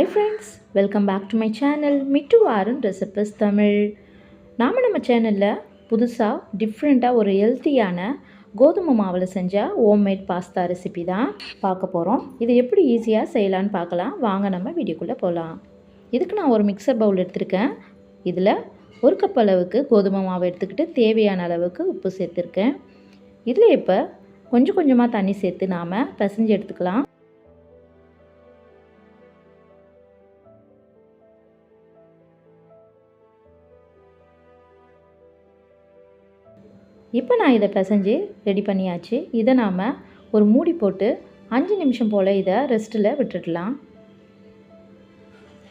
Hi friends welcome back to my channel Mittu Aaran recipes Tamil நாம் நம்ம சேனலில் புதுசாக டிஃப்ரெண்ட்டாக ஒரு ஹெல்த்தியான கோதுமை மாவில் செஞ்ச ஹோம்மேட் பாஸ்தா ரெசிபி தான் பார்க்க போகிறோம் இதை எப்படி ஈஸியாக செய்யலான்னு பார்க்கலாம். வாங்க நம்ம வீடியோக்குள்ளே போகலாம் இதுக்கு நான் ஒரு மிக்சர் பவுல் எடுத்திருக்கேன். இதில் ஒரு கப் அளவுக்கு கோதுமை மாவு எடுத்துக்கிட்டு தேவையான அளவுக்கு உப்பு சேர்த்துருக்கேன். இதில் இப்போ கொஞ்சம் கொஞ்சமாக தண்ணி சேர்த்து நாம் பிசைஞ்சு எடுத்துக்கலாம். இப்போ நான் இதை பிசைஞ்சு ரெடி பண்ணியாச்சு. இதை நாம் ஒரு மூடி போட்டு அஞ்சு நிமிஷம் போல் இதை ரெஸ்ட்டில் விட்டுடலாம்.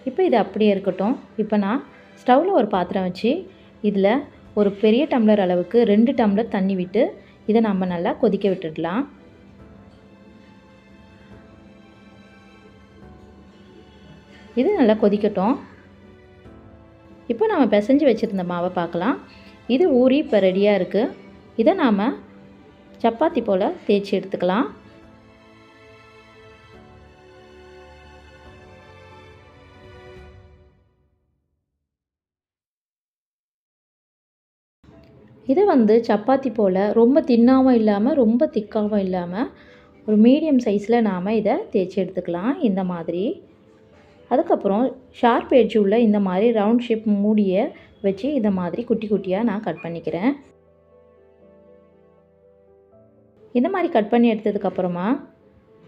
இப்போ இது அப்படியே இருக்கட்டும். இப்போ நான் ஸ்டவ்வில் ஒரு பாத்திரம் வச்சு இதில் ஒரு பெரிய டம்ளர் அளவுக்கு ரெண்டு டம்ளர் தண்ணி விட்டு இதை நம்ம நல்லா கொதிக்க விட்டுடலாம். இது நல்லா கொதிக்கட்டும். இப்போ நம்ம பிசைஞ்சு வச்சுருந்த மாவை பார்க்கலாம். இது ஊறி இப்போ ரெடியாக இருக்குது இதை நாம் சப்பாத்தி போல் தேய்ச்சி எடுத்துக்கலாம். இதை வந்து சப்பாத்தி போல் ரொம்ப தின்னாகவும் இல்லாமல் ரொம்ப திக்காகவும் இல்லாமல் ஒரு மீடியம் சைஸில் நாம் இதை தேய்ச்சி எடுத்துக்கலாம். இந்த மாதிரி. அதுக்கப்புறம் ஷார்ப் எட்ஜ் உள்ள இந்த மாதிரி ரவுண்ட் ஷேப் மூடியை வச்சு இந்த மாதிரி குட்டி குட்டியாக நான் கட் பண்ணிக்கிறேன். இந்த மாதிரி கட் பண்ணி எடுத்ததுக்கப்புறமா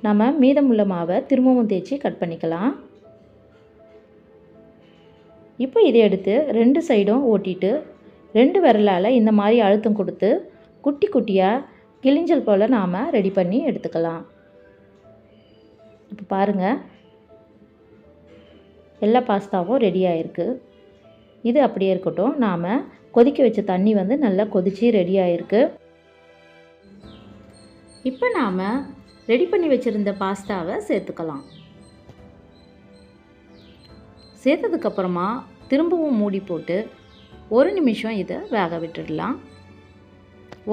நம்ம மீதமுள்ள மாவை திரும்பவும் தேய்ச்சி கட் பண்ணிக்கலாம். இப்போ இதை எடுத்து ரெண்டு சைடும் ஓட்டிட்டு ரெண்டு விரலால் இந்த மாதிரி அழுத்தம் கொடுத்து குட்டி குட்டியாக கிளிஞ்சல் போல் நாம் ரெடி பண்ணி எடுத்துக்கலாம். இப்போ பாருங்கள் எல்லா பாஸ்தாவும் ரெடி ஆகிருக்கு இது அப்படியே இருக்கட்டும். நாம் கொதிக்க வச்ச தண்ணி வந்து நல்லா கொதித்து ரெடி ஆகிருக்கு இப்போ நாம் ரெடி பண்ணி வச்சுருந்த பாஸ்தாவை சேர்த்துக்கலாம். சேர்த்ததுக்கப்புறமா திரும்பவும் மூடி போட்டு ஒரு நிமிஷம் இதை வேக விட்டுடலாம்.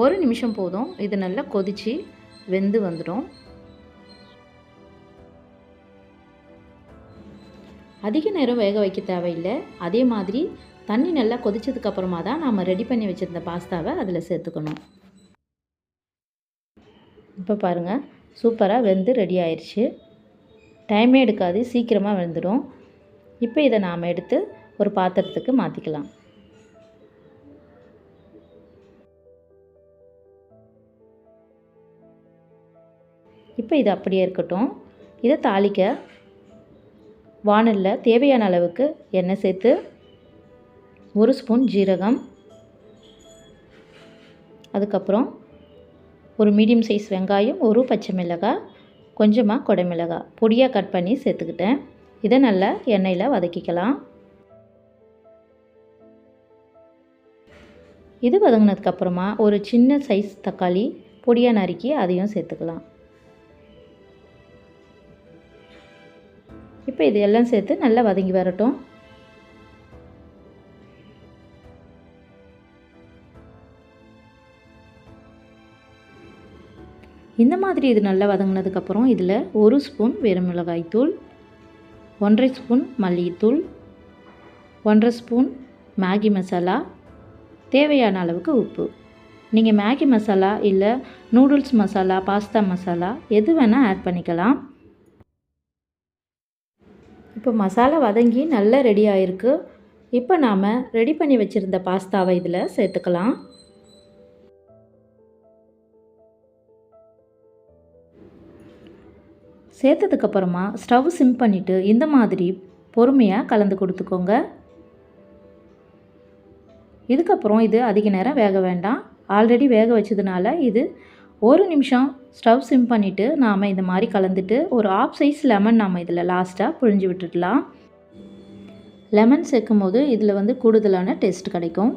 ஒரு நிமிஷம் போதும் இது நல்லா கொதித்து வெந்து வந்துடும். அதிக நேரம் வேக வைக்க தேவையில்லை. அதே மாதிரி தண்ணி நல்லா கொதித்ததுக்கப்புறமா தான் நாம் ரெடி பண்ணி வச்சுருந்த பாஸ்தாவை அதில் சேர்த்துக்கணும். இப்போ பாருங்கள் சூப்பராக வெந்து ரெடி ஆயிடுச்சு டைமே எடுக்காது சீக்கிரமாக வெந்துடும். இப்போ இதை நாம் எடுத்து ஒரு பாத்திரத்துக்கு மாற்றிக்கலாம் இப்போ இது அப்படியே இருக்கட்டும். இதை தாளிக்க வானலில் தேவையான அளவுக்கு எண்ணெய் சேர்த்து ஒரு ஸ்பூன் ஜீரகம் அதுக்கப்புறம் ஒரு மீடியம் சைஸ் வெங்காயம் ஒரு பச்சை மிளகாய் கொஞ்சமாக கொடைமிளகாய் பொடியாக கட் பண்ணி சேர்த்துக்கிட்டேன். இதை நல்லா எண்ணெயில் வதக்கிக்கலாம். இது வதங்கினதுக்கப்புறமா ஒரு சின்ன சைஸ் தக்காளி பொடியாக நறுக்கி அதையும் சேர்த்துக்கலாம். இப்போ இது எல்லாம் சேர்த்து நல்லா வதங்கி வரட்டும். இந்த மாதிரி இது நல்லா வதங்கினதுக்கப்புறம் இதில் ஒரு ஸ்பூன் வெறும் மிளகாய்த்தூள் ஒன்றரை ஸ்பூன் மல்லித்தூள் ஒன்றரை ஸ்பூன் மேகி மசாலா தேவையான அளவுக்கு உப்பு. நீங்கள் மேகி மசாலா இல்லை நூடுல்ஸ் மசாலா பாஸ்தா மசாலா எது வேணால் ஆட் பண்ணிக்கலாம். இப்போ மசாலா வதங்கி நல்லா ரெடி ஆகிருக்கு இப்போ நாம் ரெடி பண்ணி வச்சுருந்த பாஸ்தாவை இதில் சேர்த்துக்கலாம். சேர்த்ததுக்கப்புறமா ஸ்டவ் சிம் பண்ணிவிட்டு இந்த மாதிரி பொறுமையாக கலந்து கொடுத்துக்கோங்க. இதுக்கப்புறம் இது அதிக நேரம் வேக வேண்டாம். ஆல்ரெடி வேக வச்சதுனால இது ஒரு நிமிஷம் ஸ்டவ் சிம் பண்ணிவிட்டு நாம் இந்த மாதிரி கலந்துட்டு ஒரு ஆஃப் சைஸ் லெமன் நாம் இதில் லாஸ்ட்டாக புழிஞ்சு விட்டுடலாம். லெமன் சேர்க்கும் போது இதில் வந்து கூடுதலான டேஸ்ட் கிடைக்கும்.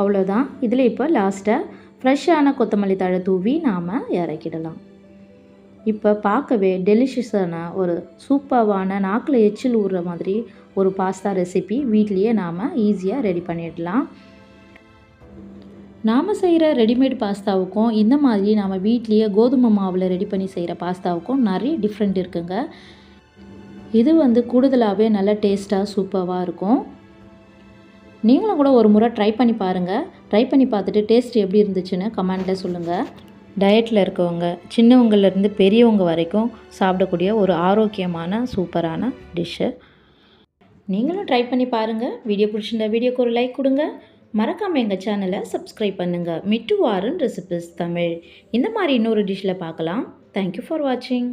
அவ்வளோதான் இதில் இப்போ லாஸ்ட்டாக ஃப்ரெஷ்ஷான கொத்தமல்லி தழை தூவி நாம் இறக்கிடலாம். இப்போ பார்க்கவே டெலிஷியஸான ஒரு சூப்பர்வான நாக்கில் எச்சில் ஊறுற மாதிரி ஒரு பாஸ்தா ரெசிபி வீட்லேயே நாம் ஈஸியாக ரெடி பண்ணிடலாம். நாம் செய்கிற ரெடிமேட் பாஸ்தாவுக்கும் இந்த மாதிரி நாம் வீட்லேயே கோதுமை மாவில் ரெடி பண்ணி செய்கிற பாஸ்தாவுக்கும் நிறைய டிஃப்ரெண்ட் இருக்குங்க. இது வந்து கூடுதலாகவே நல்ல டேஸ்ட்டாக சூப்பராக இருக்கும். நீங்களும் கூட ஒரு முறை ட்ரை பண்ணி பாருங்கள் ட்ரை பண்ணி பார்த்துட்டு டேஸ்ட் எப்படி இருந்துச்சுன்னு கமெண்ட்டில் சொல்லுங்கள் டயட்டில் இருக்கவங்க சின்னவங்கள்லேருந்து பெரியவங்க வரைக்கும் சாப்பிடக்கூடிய ஒரு ஆரோக்கியமான சூப்பரான டிஷ்ஷு நீங்களும் ட்ரை பண்ணி பாருங்கள் வீடியோ பிடிச்சிருந்தா வீடியோக்கு ஒரு லைக் கொடுங்க. மறக்காமல் எங்கள் சேனலை சப்ஸ்கிரைப் பண்ணுங்கள் மிட்டு வாரன் ரெசிபிஸ் தமிழ். இந்த மாதிரி இன்னொரு டிஷ்ஷில் பார்க்கலாம். தேங்க்யூ ஃபார் வாட்சிங்